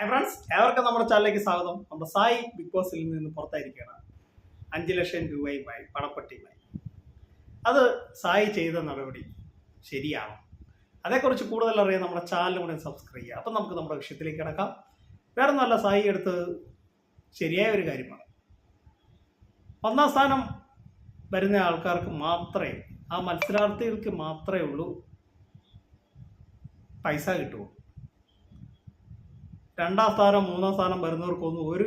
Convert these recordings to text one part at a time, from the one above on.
Hi friends ഏവർക്കും നമ്മുടെ ചാനലിലേക്ക് സ്വാഗതം. നമ്മുടെ സായി ബിഗ് ബോസിൽ നിന്ന് പുറത്തായിരിക്കുകയാണ്. അഞ്ച് ലക്ഷം രൂപയുമായി പണപ്പെട്ടിയുമായി. അത് സായി ചെയ്ത നടപടി ശരിയാണോ. അതേക്കുറിച്ച് കൂടുതൽ അറിയാൻ നമ്മുടെ ചാനൽ കൂടെ സബ്സ്ക്രൈബ് ചെയ്യുക. അപ്പം നമുക്ക് നമ്മുടെ വിഷയത്തിലേക്ക് കിടക്കാം. വേറെ നല്ല സായി എടുത്ത് ശരിയായ ഒരു കാര്യമാണ്. ഒന്നാം സ്ഥാനം വരുന്ന ആൾക്കാർക്ക് മാത്രമേ ആ മത്സരാർത്ഥികൾക്ക് മാത്രമേ ഉള്ളൂ പൈസ കിട്ടുള്ളൂ രണ്ടാം സ്ഥാനം മൂന്നാം സ്ഥാനം വരുന്നവർക്കൊന്നും ഒരു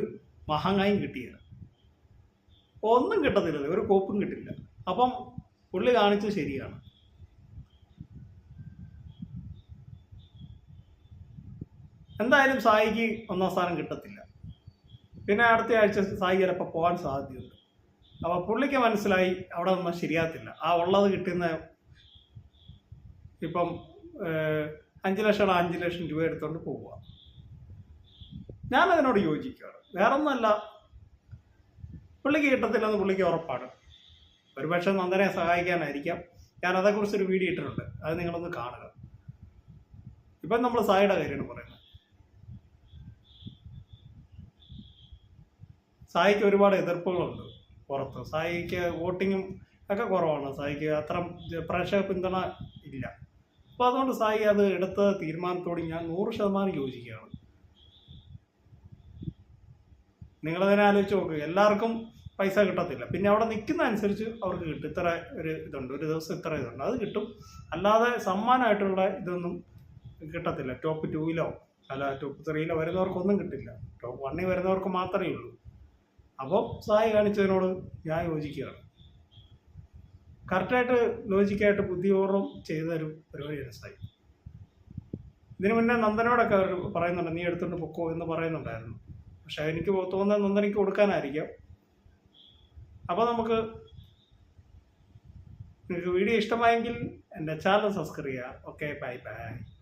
മഹങ്ങായും കിട്ടിയില്ല. ഒന്നും കിട്ടത്തില്ല ഒരു കോപ്പും കിട്ടില്ല. അപ്പം പുള്ളി കാണിച്ചത് ശരിയാണ്. എന്തായാലും സായിക്ക് ഒന്നാം സ്ഥാനം കിട്ടത്തില്ല. പിന്നെ അടുത്ത ആഴ്ച സായി ചിലപ്പോൾ പോകാൻ സാധ്യതയുണ്ട്. അപ്പോൾ പുള്ളിക്ക് മനസ്സിലായി അവിടെ നിന്നാൽ ശരിയാകത്തില്ല. ആ ഉള്ളത് കിട്ടുന്ന ഇപ്പം അഞ്ച് ലക്ഷം അഞ്ച് ലക്ഷം രൂപ എടുത്തുകൊണ്ട് പോവുക. ഞാൻ അതിനോട് യോജിക്കുകയാണ് വേറെ ഒന്നല്ല പുള്ളിക്ക് കിട്ടത്തില്ലെന്ന് പുള്ളിക്ക് ഉറപ്പാണ്. ഒരുപക്ഷെ നന്ദനെ സഹായിക്കാനായിരിക്കാം. ഞാൻ അതേക്കുറിച്ചൊരു വീഡിയോ ഇട്ടിട്ടുണ്ട്. അത് നിങ്ങളൊന്ന് കാണുക. ഇപ്പം നമ്മൾ സായിയുടെ കാര്യമാണ് പറയുന്നത്. സായിക്ക് ഒരുപാട് എതിർപ്പുകളുണ്ട് പുറത്ത്. സായിക്ക് വോട്ടിങ്ങും ഒക്കെ കുറവാണ്. സായിക്ക് അത്ര പ്രേക്ഷക പിന്തുണ ഇല്ല. അപ്പോൾ അതുകൊണ്ട് സായി അത് എടുത്ത തീരുമാനത്തോട് ഞാൻ നൂറ് ശതമാനം യോജിക്കുകയാണ്. നിങ്ങളതിനെ ആലോചിച്ച് നോക്കുക എല്ലാവർക്കും പൈസ കിട്ടത്തില്ല. പിന്നെ അവിടെ നിൽക്കുന്ന അനുസരിച്ച് അവർക്ക് കിട്ടും. ഇത്ര ഒരു ഇതുണ്ട്. ഒരു ദിവസം ഇത്ര ഇതുണ്ട്. അത് കിട്ടും. അല്ലാതെ സമ്മാനമായിട്ടുള്ള ഇതൊന്നും കിട്ടത്തില്ല. ടോപ്പ് ടൂയിലോ അല്ല ടോപ്പ് ത്രീയിലോ വരുന്നവർക്കൊന്നും കിട്ടില്ല. ടോപ്പ് വണ്ണിൽ വരുന്നവർക്ക് മാത്രമേ ഉള്ളൂ. അപ്പോൾ സഹായി കാണിച്ചതിനോട് ഞാൻ യോജിക്കുകയാണ്. കറക്റ്റായിട്ട് ലോജിക്കായിട്ട് ബുദ്ധിപൂർവം ചെയ്തൊരു പരിപാടിയാണ് സായി ഇതിനു മുന്നേ നന്ദനോടൊക്കെ അവർ പറയുന്നുണ്ട് നീ എടുത്തുകൊണ്ട് പൊക്കോ എന്ന് പറയുന്നുണ്ടായിരുന്നു. പക്ഷെ എനിക്ക് തോന്നുന്നത് നന്ദനയ്ക്ക് കൊടുക്കാനായിരിക്കാം. അപ്പോൾ നമുക്ക് നിങ്ങൾക്ക് വീഡിയോ ഇഷ്ടമായെങ്കിൽ എന്റെ ചാനൽ സബ്സ്ക്രൈബ് ചെയ്യുക. Okay bye bye.